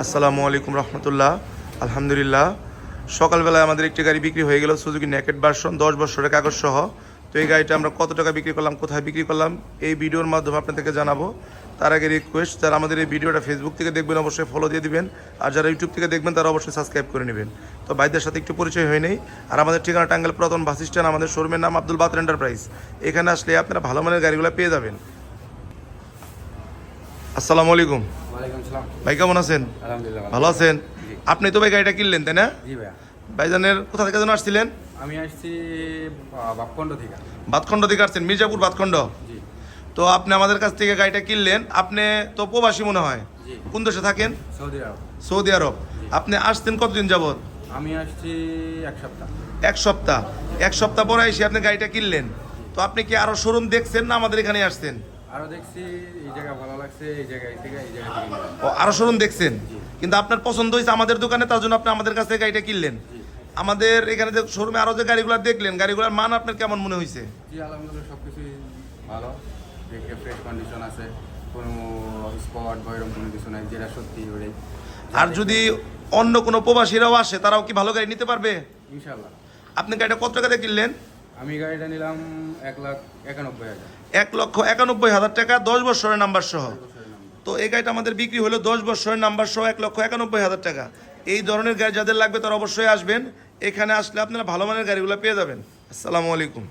আসসালামু আলাইকুম রহমতুল্লাহ। আলহামদুলিল্লাহ। সকালবেলায় আমাদের একটি গাড়ি বিক্রি হয়ে গেল সুজুকি নেকেট ভার্সন দশ বছরের কাগজ সহ। তো এই গাড়িটা আমরা কত টাকা বিক্রি করলাম, কোথায় বিক্রি করলাম, এই ভিডিওর মাধ্যমে আপনাদেরকে জানাব। তার আগে রিকোয়েস্ট যারা আমাদের এই ভিডিওটা ফেসবুক থেকে দেখবেন, অবশ্যই ফলো দিয়ে দিবেন। আর যারা ইউটিউব থেকে দেখবেন, তারা অবশ্যই সাবস্ক্রাইব করে নেবেন। তো ভাইদের সাথে একটু পরিচয় হয়ে নেই আর আমাদের ঠিকানা টাঙ্গাল পুরাতন বাস স্ট্যান্ড, আমাদের শোরুমের নাম আব্দুল বাতর এন্টারপ্রাইজ এখানে আসলে আপনারা ভালো মানের গাড়িগুলো পেয়ে যাবেন। আসসালামু আলাইকুম। ভাই কেমন আছেন? আলহামদুলিল্লাহ ভালো আছেন? আপনি তো ভাই গাড়িটা কিনলেন তাই না? ভাইজানের কোথা থেকে যেন আসছিলেন? আমি আসছি বাপকণ্ড থেকে। বাতখণ্ড থেকে আসছেন মির্জাপুর বাতখণ্ড? তো আপনি আমাদের কাছ থেকে গাড়িটা কিনলেন আপনি তো প্রবাসী মনে হয়। কোন দেশে থাকেন? Saudi Arab. Saudi Arab. আপনি আসছেন কতদিন যাবত আমি আসছি এক সপ্তাহ। এক সপ্তাহ। এক সপ্তাহ পরে এসে আপনি গাড়িটা কিনলেন। তো আপনি কি আরও শোরুম দেখছেন না আমাদের এখানে আসছেন? আরও দেখছি এই জায়গা ভালো লাগছে এই জায়গায় এই জায়গা থেকে নিলাম। ও আরও শোরুম দেখছেন? কিন্তু আপনার পছন্দ হয়েছে আমাদের দোকানে তার জন্য আপনি আমাদের কাছ থেকে গাড়িটা কিনলেন। আমাদের এখানে যে শোরুমে আরও যে গাড়িগুলো দেখলেন গাড়িগুলোর মান আপনার কেমন মনে হয়েছে? জি আলহামদুলিল্লাহ সব ভালো। দেখে ফ্রেশ কন্ডিশন আছে। কোনো স্পট বা এরকম কোনো কিছু নাই যেটা সত্যি ওটাই। আর যদি অন্য কোনো প্রবাসীরাও আসে তারাও কি ভালো গাড়ি নিতে পারবে? আপনি গাড়িটা কত টাকা দিয়ে কিনলেন? আমি গাড়িটা নিলাম এক লাখ একানব্বই হাজার। এক লক্ষ একানব্বই হাজার টাকা, দশ বছরের নাম্বার সহ। তো এই গাড়িটা আমাদের বিক্রি হলো দশ বছরের নাম্বার সহ এক লক্ষ একানব্বই হাজার টাকা। এই ধরনের গাড়ি যাদের লাগবে তারা অবশ্যই আসবেন। এখানে আসলে আপনারা ভালো মানের গাড়িগুলো পেয়ে যাবেন। আসসালামু আলাইকুম।